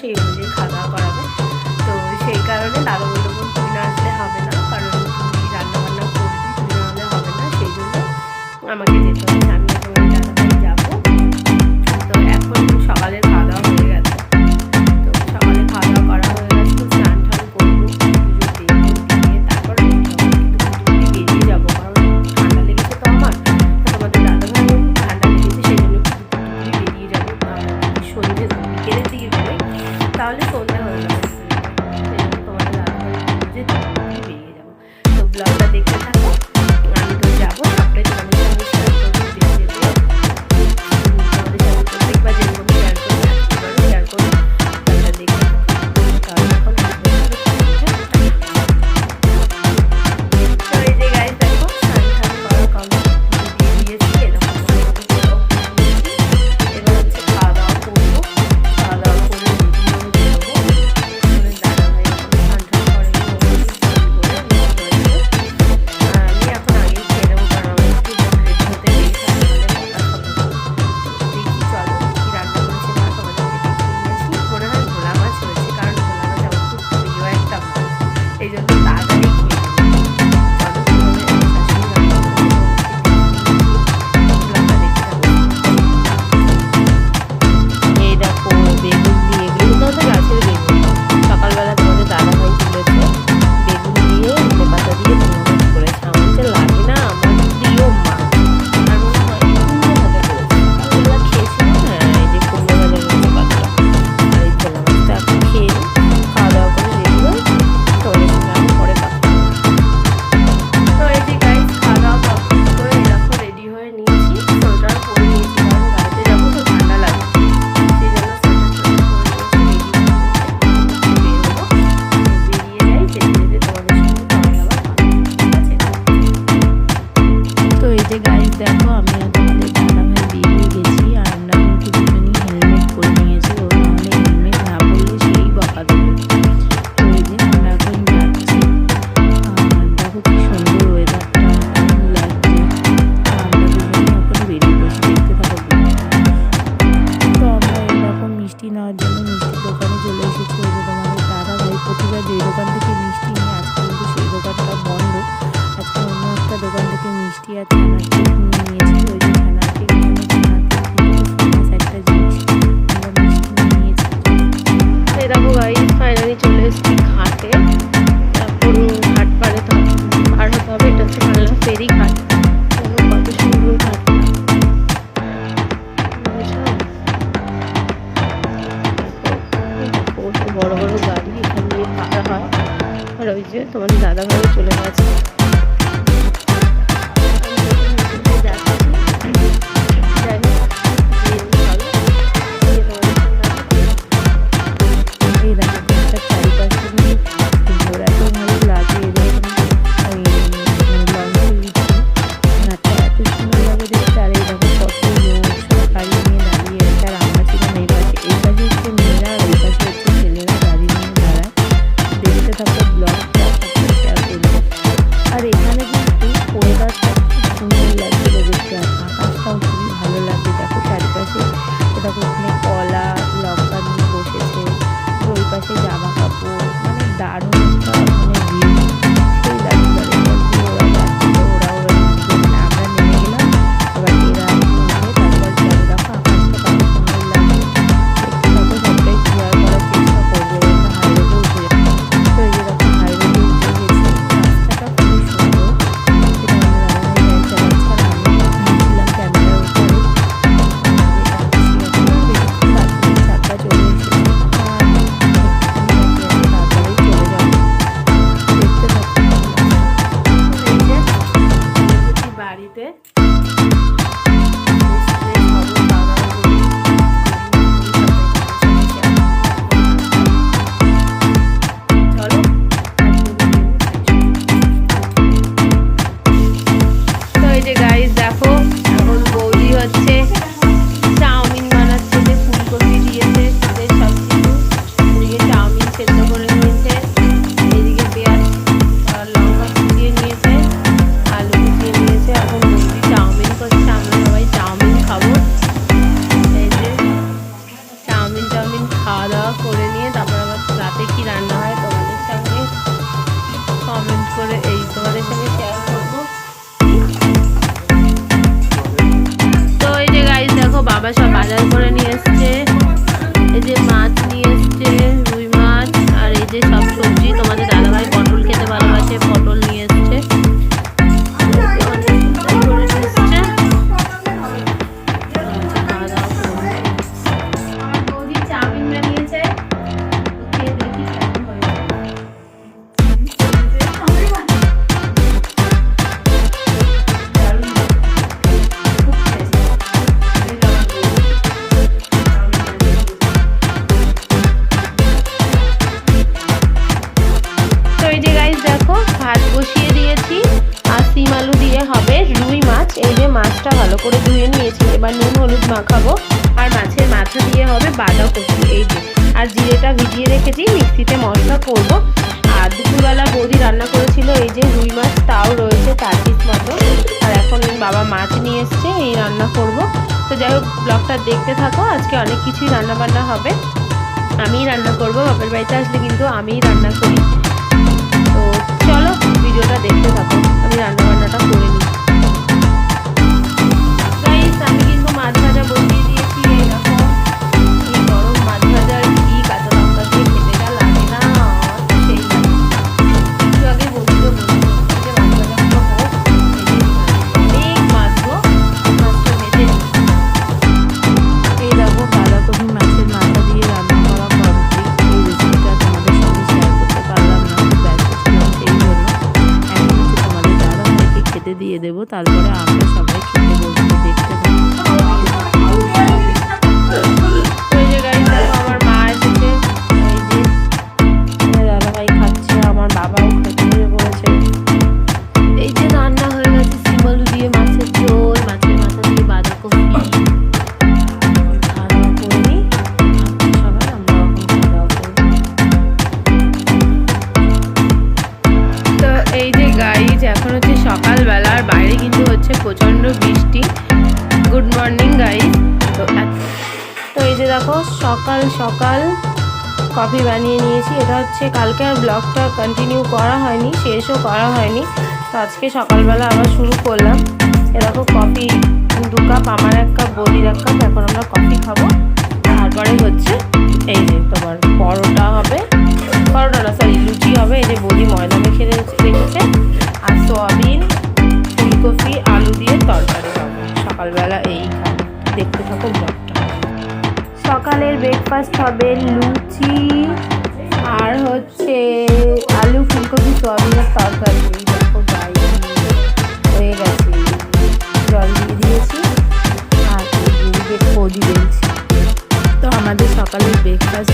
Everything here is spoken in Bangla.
সেই যে দোকান থেকে মিষ্টি নিয়ে আজকে কিন্তু সেই দোকানটা বন্ধ। আজকে অন্য একটা দোকান থেকে মিষ্টি আছে दादाभाई चले गए এই যে মাছটা ভালো করে ধুয়ে নিয়েছি, এবার নুন হলুদ মাখাবো, আর মাছের মাথা দিয়ে হবে বাঁধাকপি, এই যে। আর জিরেটা ভিজিয়ে রেখেছি, মিক্সিতে মশলা করব। আর দুপুরবেলা বৌদি রান্না করেছিল এই যে রুই মাছ, তাও রয়েছে তার পিস মতো। আর এখন বাবা মাছ নিয়ে এসছে, এই রান্না করব। তো যাই হোক, ব্লগটা দেখতে থাকো, আজকে অনেক কিছুই রান্নাবান্না হবে। আমিই রান্না করব, বাপের বাড়িতে আসলে কিন্তু আমিই রান্না করি। তো চলো, ভিডিওটা দেখতে থাকো, আমি রান্নাবান্নাটা করে নিই তারপরে আমরা সবাই খেতে বসে দেখতে আমার মা খাচ্ছে, আমার বলেছে এই যে রান্না হয়ে দিয়ে দিয়ে বাঁধাকপি। এই যে গাইজ এখন হচ্ছে সকালবেলা। বাইরে কিন্তু হচ্ছে প্রচণ্ড বৃষ্টি। গুড মর্নিং গাই তো তো এই যে দেখো, সকাল সকাল কফি বানিয়ে নিয়েছি। এটা হচ্ছে কালকে আর ব্লগটা কন্টিনিউ করা হয়নি, শেষও করা হয়নি। তো আজকে সকালবেলা আবার শুরু করলাম। এ দেখো কফি দু কাপ আমার এক কাপ বৌদির এক কাপ এখন আমরা কফি খাব। তারপরে হচ্ছে এই যে তোমার পরোটা হবে। পরোটা না সরি লুচি হবে। এই যে বৌদি ময়দা মেখে রেখেছে। ব্রেকফাস্ট হবে লুচি আর হচ্ছে আলু ফুলকপি সোয়াবিনের তরকারি। দেখো গাই হয়ে গেছে। জল দিয়ে দিয়েছি। আর কদি দিয়েছি তো আমাদের সকালের ব্রেকফাস্ট